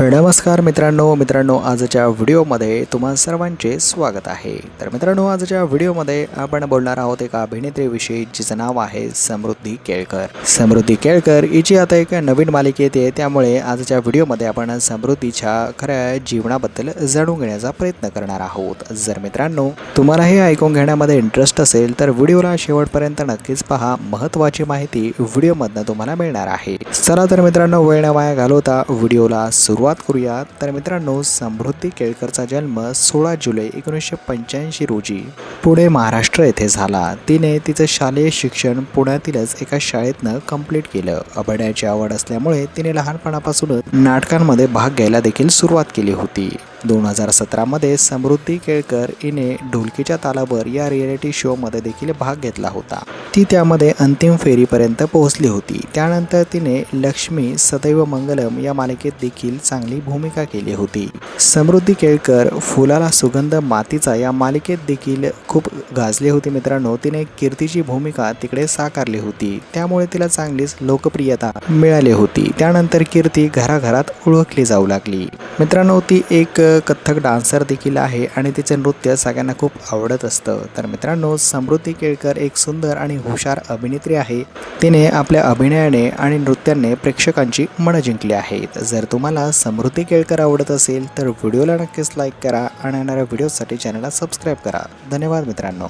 नमस्कार मित्रांनो मित्रांनो आजच्या व्हिडिओमध्ये तुम्हा सर्वांचे स्वागत आहे. तर मित्रांनो आजच्या व्हिडिओमध्ये आपण बोलणार आहोत एका अभिनेत्रीविषयी जिचं नाव आहे समृद्धी केळकर. समृद्धी केळकर हिची आता एक नवीन मालिका आहे त्यामुळे आजच्या व्हिडिओमध्ये आपण समृद्धीच्या खऱ्या जीवनाबद्दल जाणून घेण्याचा प्रयत्न करणार आहोत. जर मित्रांनो तुम्हाला हे ऐकून घेण्यामध्ये इंटरेस्ट असेल तर व्हिडिओला शेवटपर्यंत नक्कीच पहा. महत्त्वाची माहिती व्हिडिओमधनं तुम्हाला मिळणार आहे. चला तर मित्रांनो वेळ न वाया घालवता व्हिडिओला सुरुवात करूया तर मित्रांनो समृद्धी केळकरचा जन्म सोळा जुलै एकोणीसशे पंच्याऐंशी रोजी पुणे महाराष्ट्र येथे झाला. तिने तिचं शालेय शिक्षण पुण्यातीलच एका शाळेतनं कंप्लीट केलं. अभिनयाची आवड असल्यामुळे तिने लहानपणापासूनच नाटकांमध्ये भाग घ्यायला देखील सुरुवात केली होती. दोन हजार सतरामध्ये समृद्धी केळकर हिने ढोलकीच्या तालावर या रियालिटी शोमध्ये देखील भाग घेतला होता. ती त्यामध्ये अंतिम फेरीपर्यंत पोहोचली होती. त्यानंतर तिने लक्ष्मी सदैव मंगलम या मालिकेत देखील चांगली भूमिका केली होती. समृद्धी केळकर फुलाला सुगंध मातीचा या मालिकेत देखील खूप गाजली होती मित्रांनो. तिने कीर्तीची भूमिका तिकडे साकारली होती. त्यामुळे तिला चांगलीच लोकप्रियता मिळाली होती. त्यानंतर कीर्ती घराघरात ओळखली जाऊ लागली. मित्रांनो ती एक कथ्थक डान्सर देखील आहे आणि तिचे नृत्य सगळ्यांना खूप आवडत असतं. तर मित्रांनो समृद्धी केळकर एक सुंदर आणि हुशार अभिनेत्री आहे. तिने आपल्या अभिनयाने आणि नृत्याने प्रेक्षकांची मनं जिंकली आहेत. जर तुम्हाला समृद्धी केळकर आवडत असेल तर व्हिडिओला नक्कीच लाईक करा आणि येणाऱ्या व्हिडिओसाठी चॅनलला सबस्क्राईब करा. धन्यवाद मित्रांनो.